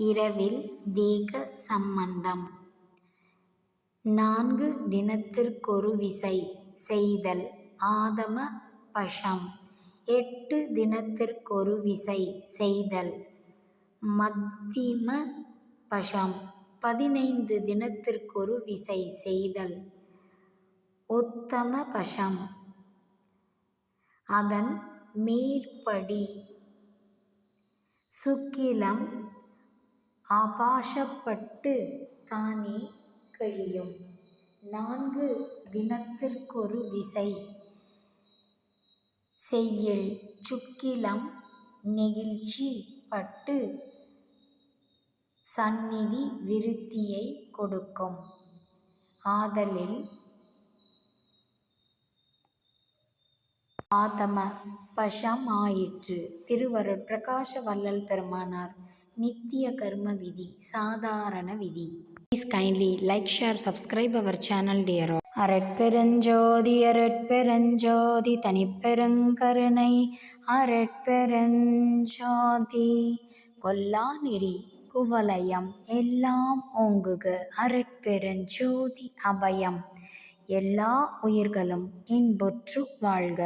இரவில் தேக சம்பந்தம். நான்கு தினத்திற்கொரு விசை செய்தல் ஆதம பஷம். எட்டு தினத்திற்கொரு விசை செய்தல் மத்திம பஷம். பதினைந்து தினத்திற்கொரு விசை செய்தல் உத்தம பஷம். அதன் மேற்படி சுக்கிலம் ஆபாசப்பட்டு தானே கழியும். நான்கு தினத்திற்கொரு விசை. செய்யில் சுக்கிலம் நெகிழ்ச்சி பட்டு சந்நிதி விருத்தியை கொடுக்கும். ஆதலில் ஆதம பஷம் ஆயிற்று. திருவருள் பிரகாச வள்ளல் பெருமானார் நித்திய கர்ம விதி சாதாரண விதி. Please kindly like share subscribe our channel டியரோ அரட்பெருஞ்சோதி அரட்பெருஞ்சோதி தனிப்பெருங்கருணை. அரட்பெருஞ்சோதி கொல்லா நெறி குவலயம் எல்லாம் ஓங்குக. அரட்பெருஞ்சோதி அபயம். எல்லா உயிர்களும் இன்புற்று வாழ்க.